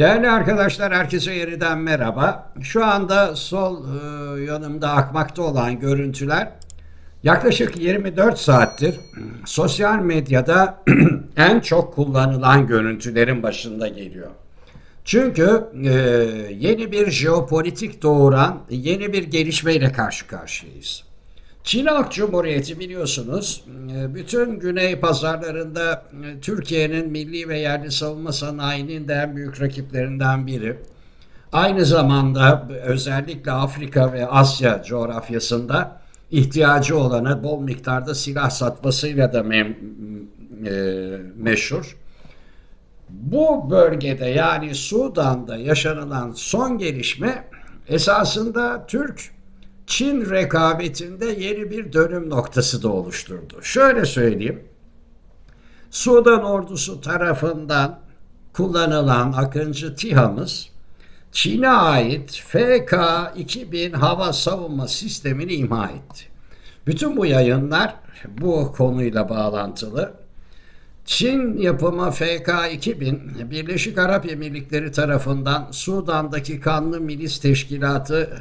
Değerli arkadaşlar herkese yeniden merhaba. Şu anda sol e, yanımda akmakta olan görüntüler yaklaşık 24 saattir sosyal medyada en çok kullanılan görüntülerin başında geliyor. Çünkü e, yeni bir jeopolitik doğuran yeni bir gelişmeyle karşı karşıyayız. Çin Halk Cumhuriyeti biliyorsunuz e, bütün güney pazarlarında e, Türkiye'nin milli ve yerli savunma sanayinin de en büyük rakiplerinden biri. Aynı zamanda özellikle Afrika ve Asya coğrafyasında ihtiyacı olana bol miktarda silah satmasıyla da mem- e, meşhur. Bu bölgede yani Sudan'da yaşanılan son gelişme esasında Türk Çin rekabetinde yeni bir dönüm noktası da oluşturdu. Şöyle söyleyeyim. Sudan ordusu tarafından kullanılan Akıncı TİHA'mız Çin'e ait FK-2000 hava savunma sistemini imha etti. Bütün bu yayınlar bu konuyla bağlantılı. Çin yapımı FK-2000 Birleşik Arap Emirlikleri tarafından Sudan'daki kanlı milis teşkilatı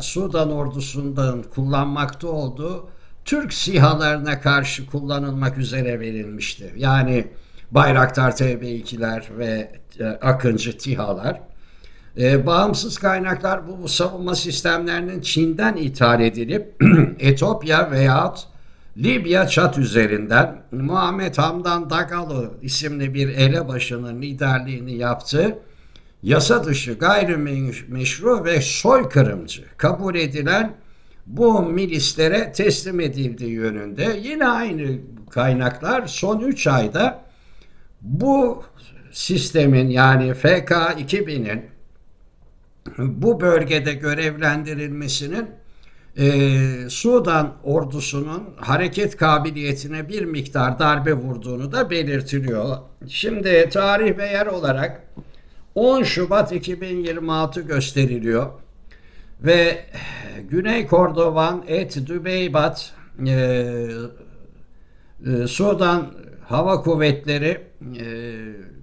Sudan ordusundan kullanmakta olduğu Türk sihalarına karşı kullanılmak üzere verilmişti. Yani Bayraktar TB2'ler ve e, Akıncı TİHA'lar. E, bağımsız kaynaklar bu, bu savunma sistemlerinin Çin'den ithal edilip Etopya veyahut Libya çat üzerinden Muhammed Hamdan Dagalo isimli bir elebaşının liderliğini yaptığı yasa dışı gayrimeşru ve soykırımcı kabul edilen bu milislere teslim edildiği yönünde yine aynı kaynaklar son 3 ayda bu sistemin yani FK-2000'in bu bölgede görevlendirilmesinin e, Sudan ordusunun hareket kabiliyetine bir miktar darbe vurduğunu da belirtiliyor. Şimdi tarih ve yer olarak 10 Şubat 2026 gösteriliyor ve Güney Kordovan Et Dübeybat e, e, Sudan Hava Kuvvetleri e,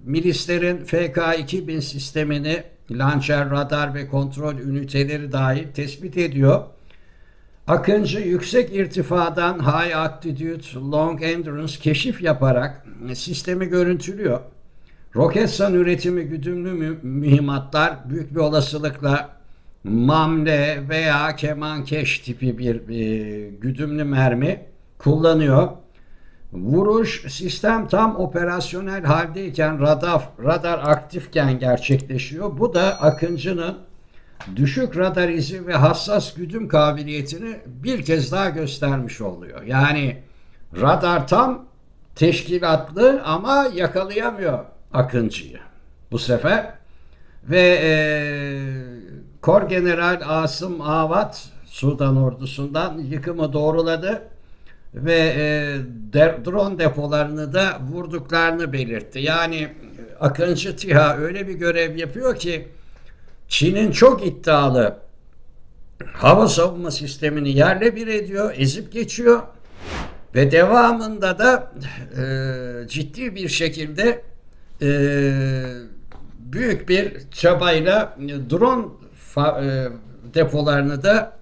milislerin FK-2000 sistemini lançer, radar ve kontrol üniteleri dahil tespit ediyor. Akıncı yüksek irtifadan High Altitude Long Endurance keşif yaparak sistemi görüntülüyor. Roketsan üretimi güdümlü mü- mühimmatlar büyük bir olasılıkla mamle veya kemankeş tipi bir e, güdümlü mermi kullanıyor. Vuruş sistem tam operasyonel haldeyken radar, radar aktifken gerçekleşiyor. Bu da Akıncı'nın düşük radar izi ve hassas güdüm kabiliyetini bir kez daha göstermiş oluyor. Yani radar tam teşkilatlı ama yakalayamıyor Akıncı'yı bu sefer. Ve e, Kor General Asım Avat Sudan ordusundan yıkımı doğruladı ve e, de, drone depolarını da vurduklarını belirtti. Yani Akıncı TİHA öyle bir görev yapıyor ki Çin'in çok iddialı hava savunma sistemini yerle bir ediyor, ezip geçiyor ve devamında da e, ciddi bir şekilde e, büyük bir çabayla drone e, depolarını da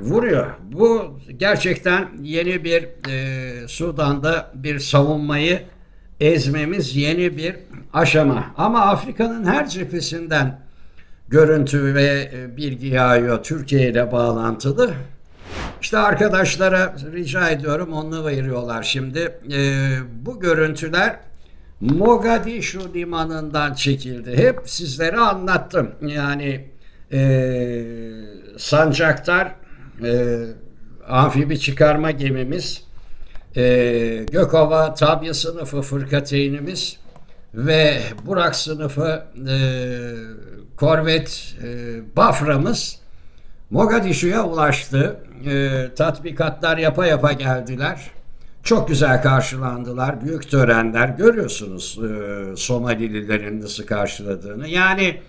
vuruyor. Bu gerçekten yeni bir e, Sudan'da bir savunmayı ezmemiz yeni bir aşama. Ama Afrika'nın her cephesinden görüntü ve e, bilgi yağıyor Türkiye ile bağlantılı. İşte arkadaşlara rica ediyorum onu veriyorlar şimdi. E, bu görüntüler Mogadishu limanından çekildi. Hep sizlere anlattım. Yani e, Sancaktar e, amfibi çıkarma gemimiz, e, Gökova Tabya sınıfı fırkateynimiz ve Burak sınıfı e, korvet e, Bafra'mız Mogadishu'ya ulaştı. E, tatbikatlar yapa yapa geldiler. Çok güzel karşılandılar. Büyük törenler. Görüyorsunuz e, Somalililerin nasıl karşıladığını. Yani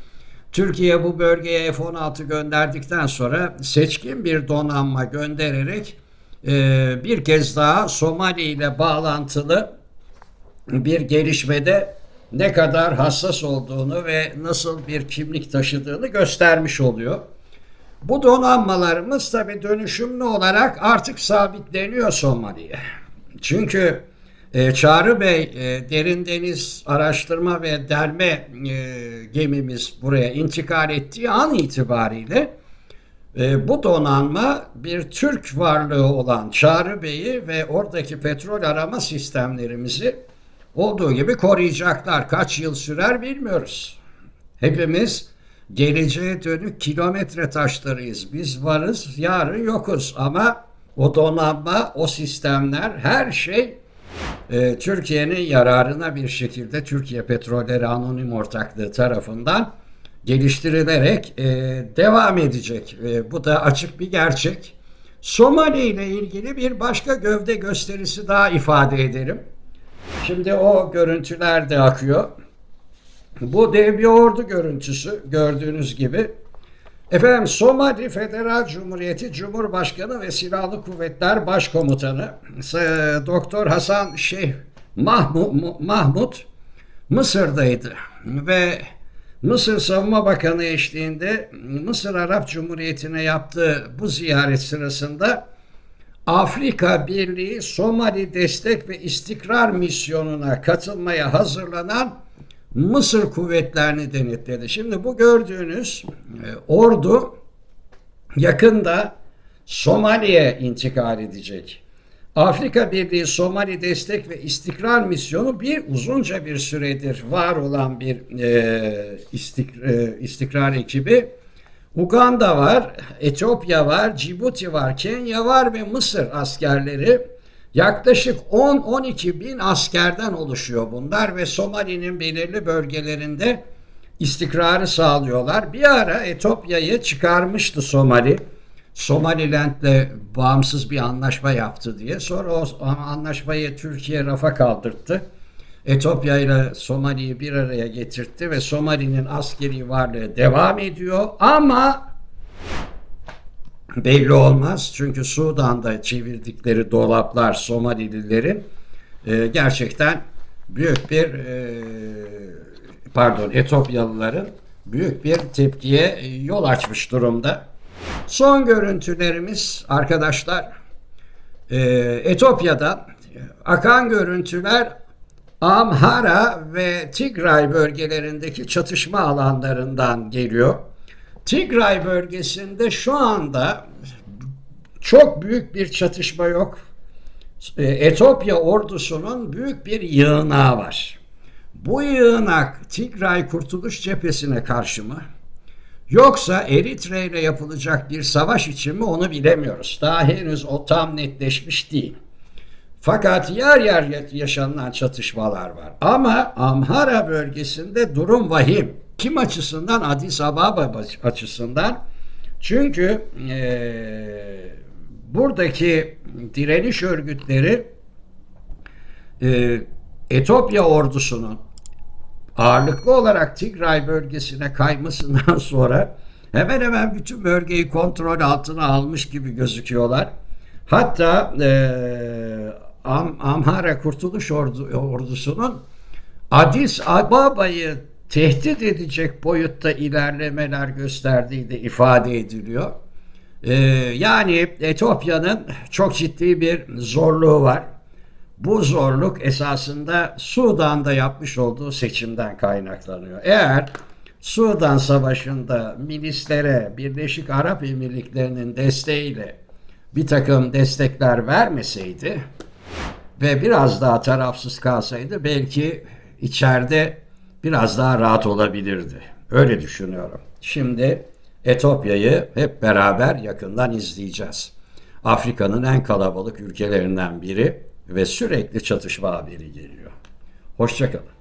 Türkiye bu bölgeye F-16 gönderdikten sonra seçkin bir donanma göndererek e, bir kez daha Somali ile bağlantılı bir gelişmede ne kadar hassas olduğunu ve nasıl bir kimlik taşıdığını göstermiş oluyor. Bu donanmalarımız tabi dönüşümlü olarak artık sabitleniyor Somali'ye. Çünkü e, Çağrı Bey e, derin deniz araştırma ve derme e, gemimiz buraya intikal ettiği an itibariyle e, bu donanma bir Türk varlığı olan Çağrı Bey'i ve oradaki petrol arama sistemlerimizi olduğu gibi koruyacaklar. Kaç yıl sürer bilmiyoruz. Hepimiz geleceğe dönük kilometre taşlarıyız. Biz varız, yarın yokuz ama o donanma, o sistemler, her şey e, Türkiye'nin yararına bir şekilde Türkiye Petrolleri Anonim Ortaklığı tarafından geliştirilerek e, devam edecek. E, bu da açık bir gerçek. Somali ile ilgili bir başka gövde gösterisi daha ifade edelim. Şimdi o görüntüler de akıyor. Bu dev bir ordu görüntüsü gördüğünüz gibi. Efendim Somali Federal Cumhuriyeti Cumhurbaşkanı ve Silahlı Kuvvetler Başkomutanı Doktor Hasan Şeyh Mahmut, Mahmut Mısır'daydı. Ve Mısır Savunma Bakanı eşliğinde Mısır Arap Cumhuriyeti'ne yaptığı bu ziyaret sırasında Afrika Birliği Somali Destek ve İstikrar Misyonu'na katılmaya hazırlanan Mısır kuvvetlerini denetledi. Şimdi bu gördüğünüz e, ordu yakında Somali'ye intikal edecek. Afrika Birliği Somali Destek ve İstikrar Misyonu bir uzunca bir süredir var olan bir e, istik, e, istikrar ekibi. Uganda var, Etiyopya var, Cibuti var, Kenya var ve Mısır askerleri yaklaşık 10-12 bin askerden oluşuyor bunlar ve Somali'nin belirli bölgelerinde istikrarı sağlıyorlar. Bir ara Etiyopya'yı çıkarmıştı Somali. Somaliland'le bağımsız bir anlaşma yaptı diye. Sonra o anlaşmayı Türkiye rafa kaldırdı. Etiyopya ile Somali'yi bir araya getirtti ve Somali'nin askeri varlığı devam ediyor ama belli olmaz. Çünkü Sudan'da çevirdikleri dolaplar Somalililerin e, gerçekten büyük bir e, pardon Etiyopyalıların büyük bir tepkiye yol açmış durumda. Son görüntülerimiz arkadaşlar e, Etiyopya'dan akan görüntüler Amhara ve Tigray bölgelerindeki çatışma alanlarından geliyor. Tigray bölgesinde şu anda çok büyük bir çatışma yok. E, Etiyopya ordusunun büyük bir yığınağı var. Bu yığınak Tigray Kurtuluş Cephesi'ne karşı mı? Yoksa Eritre ile yapılacak bir savaş için mi onu bilemiyoruz. Daha henüz o tam netleşmiş değil. Fakat yer yer yaşanılan çatışmalar var. Ama Amhara bölgesinde durum vahim. Kim açısından? Addis Ababa açısından. Çünkü e, buradaki direniş örgütleri e, Etiyopya ordusunun ağırlıklı olarak Tigray bölgesine kaymasından sonra hemen hemen bütün bölgeyi kontrol altına almış gibi gözüküyorlar. Hatta e, Am Amhara Kurtuluş Ordu, Ordusu'nun Addis Ababa'yı tehdit edecek boyutta ilerlemeler gösterdiği de ifade ediliyor. Ee, yani Etiyopya'nın çok ciddi bir zorluğu var. Bu zorluk esasında Sudan'da yapmış olduğu seçimden kaynaklanıyor. Eğer Sudan Savaşı'nda milislere Birleşik Arap Emirlikleri'nin desteğiyle bir takım destekler vermeseydi ve biraz daha tarafsız kalsaydı belki içeride biraz daha rahat olabilirdi. Öyle düşünüyorum. Şimdi Etiyopya'yı hep beraber yakından izleyeceğiz. Afrika'nın en kalabalık ülkelerinden biri ve sürekli çatışma haberi geliyor. Hoşçakalın.